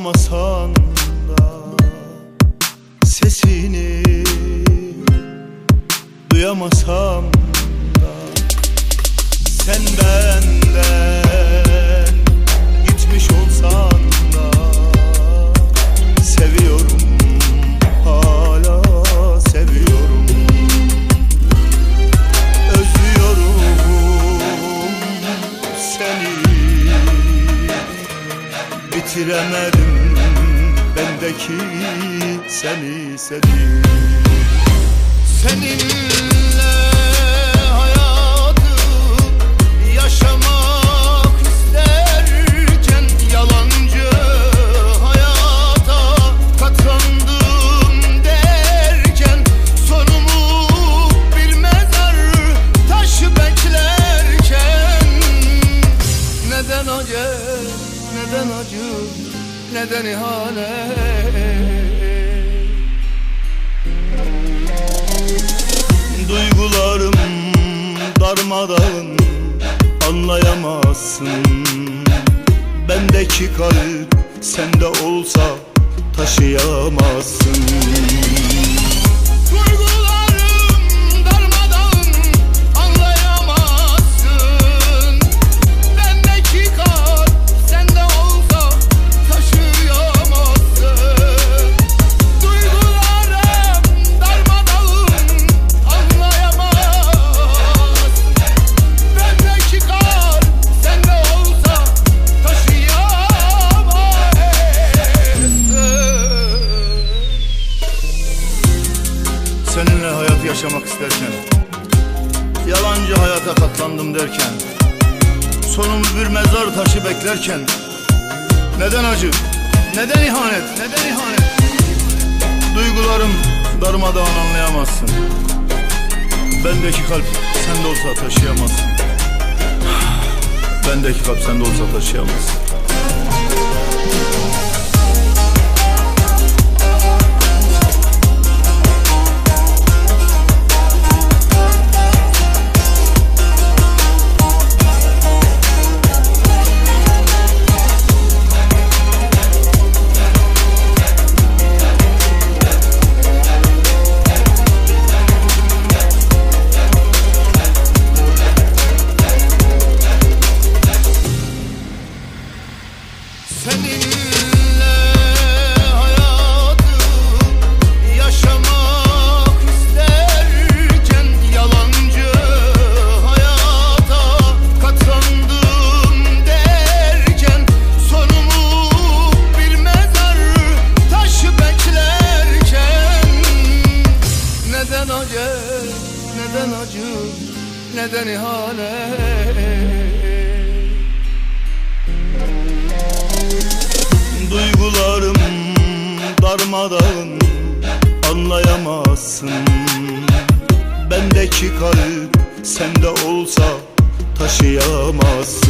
Bulamasan da Sesini Duyamasam da Sen benden Gitmiş olsan da Seviyorum Hala seviyorum. Özlüyorum seni Bitiremedim bendeki seni seni Seninle neden ihanet Duygularım darmadağın anlayamazsın. Bendeki kalp sende olsa taşıyamazsın yaşamak isterken Yalancı hayata katlandım derken Sonumu bir mezar taşı beklerken Neden acı? Neden ihanet? Neden ihanet? Duygularım darmadağın anlayamazsın Bendeki kalp sende olsa taşıyamazsın Bendeki kalp sende olsa taşıyamazsın neden acı, neden ihanet Duygularım darmadağın anlayamazsın. Bendeki kalp sende olsa taşıyamazsın